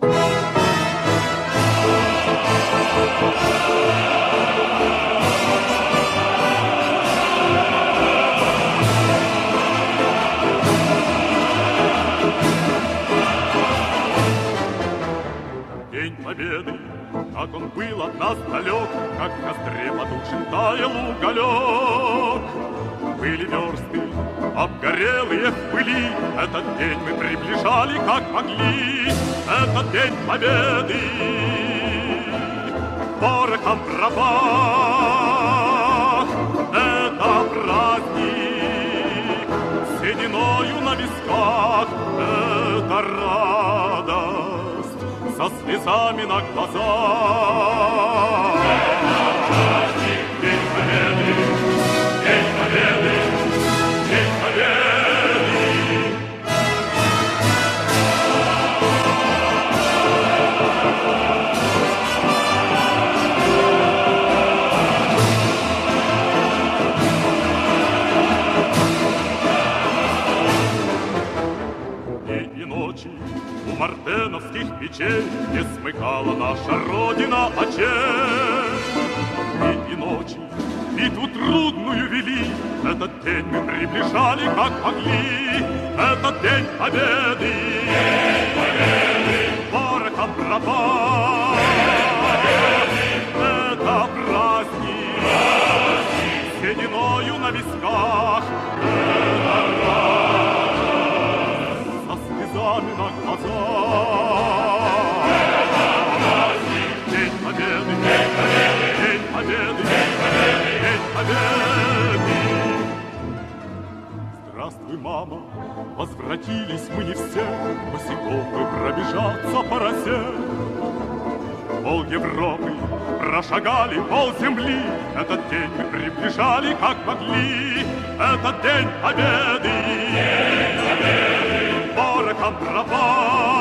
День Победы, как он был от нас далек, Как в костре потухшем таял уголек. Были версты, обгорелые в пыли, Этот день мы приближали, как могли, Этот день Победы. Порохом в это праздник, Сединою на висках, это радость, Со слезами на глазах. Мартеновских печей Не смыкала наша Родина очей. Дни и ночи битву трудную вели, Этот день мы приближали, как могли, Этот день победы. День победы. Порохом дрова. Это праздник, сединою на висках, мама, возвратились мы не все, Босиком мы пробежаться по росе. Пол Европы прошагали, пол земли, Этот день мы приближали, как могли, Этот день Победы. День Победы. Порохом дрова.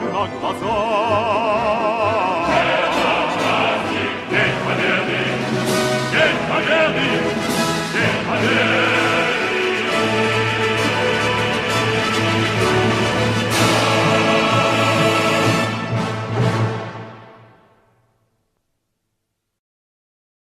На глазах. День Победы! День Победы! День Победы!